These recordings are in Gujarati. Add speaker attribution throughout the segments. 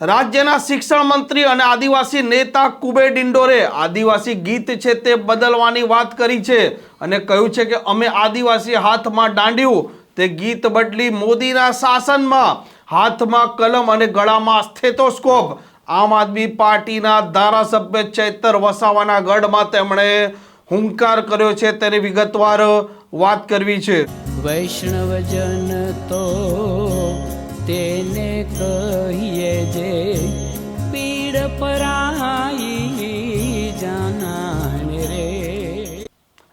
Speaker 1: રાજ્યના શિક્ષણ મંત્રી અને આદિવાસી નેતા કુબેર ડિંડોરે આદિવાસી ગીત છે તે બદલવાની વાત કરી છે અને કહ્યું છે કે અમે આદિવાસી હાથમાં દાંડ્યું. તે ગીત બદલી મોદીના શાસનમાં હાથમાં કલમ અને ગળામાં સ્થેતોસ્કોપ. આમ આદમી પાર્ટીના ધારાસભ્ય ચૈતર વસાવાના ગઢમાં તેમણે હુંકાર કર્યો છે તેની વિગતવાર વાત કરવી છે.
Speaker 2: વૈષ્ણવજન તો તેને કહીએ જે પીડ પરાઈ જાનાને રે.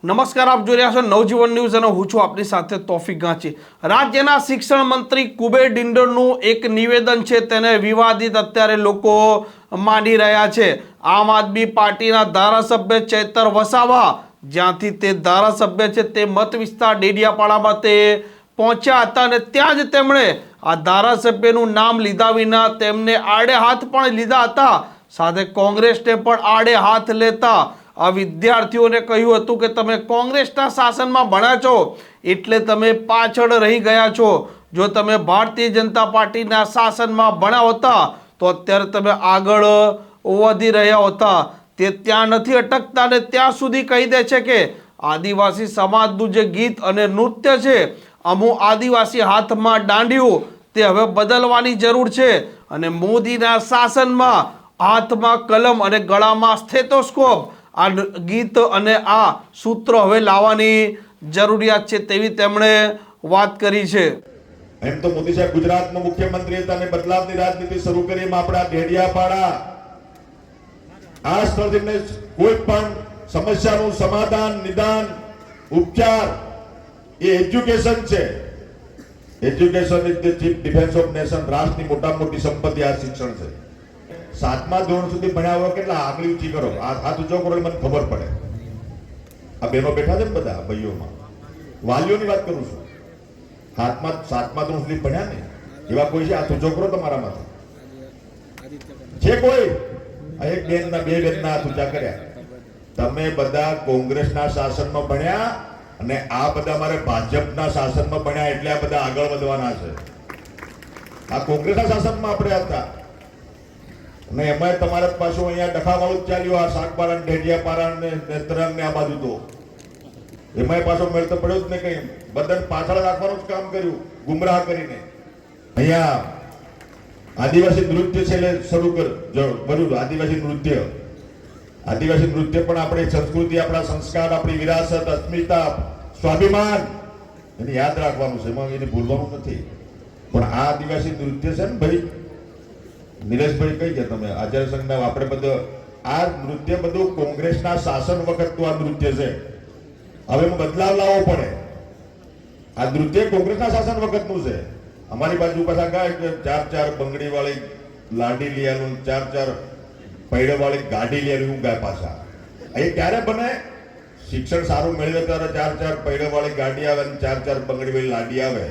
Speaker 1: નમસ્કાર, આપ જોઈ રહ્યા છો નવજીવન ન્યૂઝ અને હું છું આપની સાથે તોફિક ગાંચી. રાજ્યના શિક્ષણ મંત્રી કુબેર ડિંડોરનું એક નિવેદન છે, તેને વિવાદિત અત્યારે લોકો માની રહ્યા છે. આમ આદમી પાર્ટીના ધારાસભ્ય ચૈતર વસાવા, જ્યાંથી તે ધારાસભ્ય છે, તે મત વિસ્તાર ડેડિયાપાડામાં તે પહોંચ્યા હતા અને ત્યાં જ તેમણે આ ધારાસભ્યનું નામ લીધા વિના તેમને આડે હાથ પણ લીધા હતા. સાથે કોંગ્રેસને પણ આડે હાથ લેતા આ વિદ્યાર્થીઓને કહ્યું હતું કે તમે કોંગ્રેસના શાસનમાં ભણ્યા છો, એટલે તમે પાછળ રહી ગયા છો. જો તમે ભારતીય જનતા પાર્ટીના શાસનમાં ભણ્યા હોતા, તો અત્યારે તમે આગળ વધી રહ્યા હોતા. તે ત્યાં નથી અટકતા ને ત્યાં સુધી કહી દે છે કે આદિવાસી સમાજનું જે ગીત અને નૃત્ય છે અમુ આદિવાસી હાથમાં દાંડિયું. તે હવે બદલવાની જરૂર છે. અને મોદીના શાસનમાં હાથમાં કલમ અને ગળામાં સ્થેતોસ્કોપ. આ ગીત અને આ સૂત્રો હવે લાવવાની જરૂરિયાત છે તેવી તેમણે વાત કરી છે.
Speaker 3: એમ તો મોદી સાહેબ ગુજરાતમાં મુખ્યમંત્રી હતા અને બદલાવની રાજનીતિ શરૂ કરી એમાં આપણા ઢેડિયાપાડા આ સ્થળ કોઈ પણ સમસ્યાનું સમાધાન, નિદાન, ઉપચાર એ એજ્યુકેશન છે. Education is the chief defence of nation રાષ્ટ્રની મોટા મોટી સંપત્તિ, આ શિક્ષણ છે. સાતમા ધોરણ સુધી ભણ્યા હોય કેટલા? આંગળી ઊંચી કરો. આ હાથ ઊંચો કરો મને ખબર પડે. આ બહેનો બેઠા છે ને બધા ભાઈઓમાં. વાલીઓની વાત કરું છું. હાથમાં સાતમા ધોરણ સુધી ભણ્યા ને, એવા કોઈ છે? હાથ ઊંચો કરો તમારામાંથી. છે કોઈ? આ એક બેન ના બે બેન ના હાથ ઊંચા કર્યા. તમે બધા કોંગ્રેસના શાસનમાં ભણ્યા અને આ બધા મારે ભાજપના શાસનમાં ભણ્યા એટલે આ બધા આગળ વધવાના છે. આ કોંગ્રેસના શાસનમાં આપણે હતા. અને એમાં તમારે પાછું અહીંયા ડખાવાળું જ ચાલ્યું, આ શાકપારા ઢેઢિયાપારણ ને નેત્રંગ ને આ બાજુ તો. એમાં પાછો મેળ તો પડ્યો જ ને કઈ. બધાને પાછળ રાખવાનું જ કામ કર્યું, ગુમરાહ કરીને. અહીંયા આદિવાસી નૃત્ય છે એટલે શરૂ કર, જરૂર આદિવાસી નૃત્ય. આદિવાસી નૃત્ય પણ આપણી સંસ્કૃતિ, આપણા સંસ્કાર, આપણી વિરાસત, અસ્મિતા, સ્વાભિમાન, એને યાદ રાખવાનું છે. એમાં એને ભૂલવાનું નથી. પણ આ આદિવાસી નૃત્ય છે ને ભાઈ, નિલેશભાઈ કઈ ગયા તમે, આચાર્ય સંઘના આપણે બધું, આ નૃત્ય બધું કોંગ્રેસના શાસન વખતનું આ નૃત્ય છે. હવે બદલાવ લાવવો પડે. આ નૃત્ય કોંગ્રેસના શાસન વખતનું છે. અમારી બાજુ પાછા ગાય, ચાર ચાર બંગડી વાળી લાડી લીયાનું, ચાર ચાર પૈડા વાળી ગાડી એવું ગાય પાછા એ ક્યારે બને? શિક્ષણ સારું મેળવે ત્યારે ચાર ચાર પૈડા વાળી ગાડી આવે અને ચાર ચાર બંગડી વાળી લાડી આવે.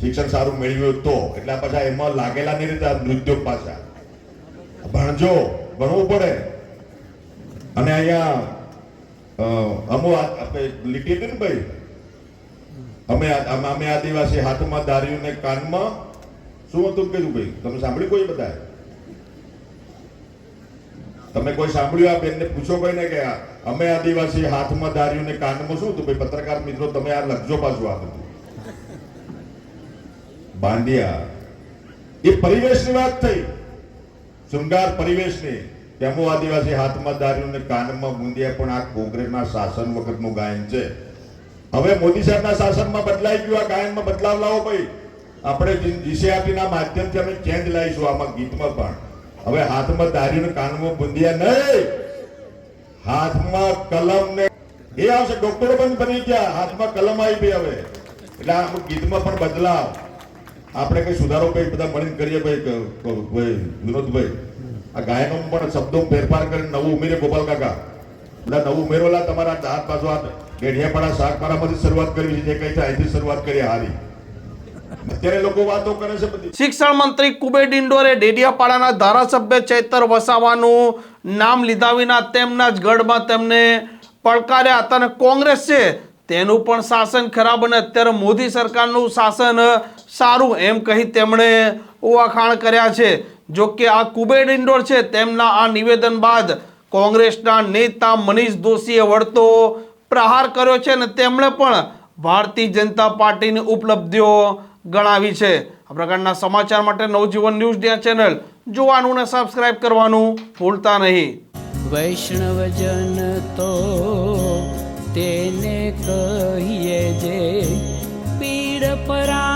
Speaker 3: શિક્ષણ સારું મેળવ્યું તો, એટલે પાછા એમાં લાગેલા નહીં રીતે આ નૃત્યો પાછા. ભણજો, ભણવું પડે. અને અહીંયા અમુ લીટી હતી ને ભાઈ? અમે અમે આદિવાસી હાથમાં દાર્યું ને કાનમાં. શું હતું કીધું ભાઈ? તમે સાંભળ્યું કોઈ બધાએ? તમે કોઈ સાંભળ્યું આ બેનને? પૂછો કોઈ ને કે અમે આદિવાસી હાથમાં ધાર્યું ને કાનમાં શું હતું? ભાઈ, પત્રકાર મિત્રો, તમે આ લખજો પાછું આ બધું. બાંડિયા. એ પરિવેશની વાત થઈ. શૃંગાર પરિવેશની. તેમો આદિવાસી હાથમાં ધાર્યું ને કાનમાં બુંદિયા પણ આ કોંગ્રેસના શાસન વખતનું ગાયન છે. હવે મોદી સાહેબના શાસનમાં બદલાઈ ગયું, આ ગાયનમાં બદલાવ લાવો ભાઈ. આપણે જીસીઆરટીના માધ્યમથી અમે ચેન્જ લાવીશું આમાં ગીતમાં પણ. હવે હાથમાં દારૂ કાનમાં બુંદિયા નહીં. હાથમાં કલમ ને એ આવશે, ડોક્ટરો પણ બની ગયા. હાથમાં કલમ આવી ગઈ હવે. એટલે આ ગીતમાં પણ બદલાવ. આપણે કઈ સુધારો કઈ બધા મળીને કરીએ ભાઈ ભાઈ, વિનોદભાઈ. આ ગાયનો પણ શબ્દો ફેરફાર કરીને નવું ઉમેરે ગોપાલ કાકા. બધા નવું ઉમેરોલા તમારા દાંત પાછો આ ગેઢિયાપાડા શાકપારામાંથી શરૂઆત કરવી છે જે કઈ છે અહીંથી શરૂઆત કરી, હારી.
Speaker 1: શિક્ષણ મંત્રી કુબેર ઇન્ડોરે ડેડિયાપાડાના ધારાસભ્ય ચૈતર વસાવાનું નામ લીધા વિના તેમના જ ગઢમાં તેમને પડકાર્યા હતા અને કોંગ્રેસ છે તેનું પણ શાસન ખરાબ અને અત્યારે મોદી સરકારનું શાસન સારું એમ કહી તેમણે વખાણ કર્યા છે. જો કે આ કુબેર ઇન્ડોર છે તેમના આ નિવેદન બાદ કોંગ્રેસના નેતા મનીષ દોશીએ વળતો પ્રહાર કર્યો છે અને તેમણે પણ ભારતીય જનતા પાર્ટીની ઉપલબ્ધિઓ ગણાવી છે. આ પ્રકારના સમાચાર માટે નવજીવન ન્યૂઝ ડે ચેનલ જોવાનું અને સબસ્ક્રાઇબ કરવાનું ભૂલતા નહીં.
Speaker 2: વૈષ્ણવજન તો તેને કહીએ જે પીડ જાના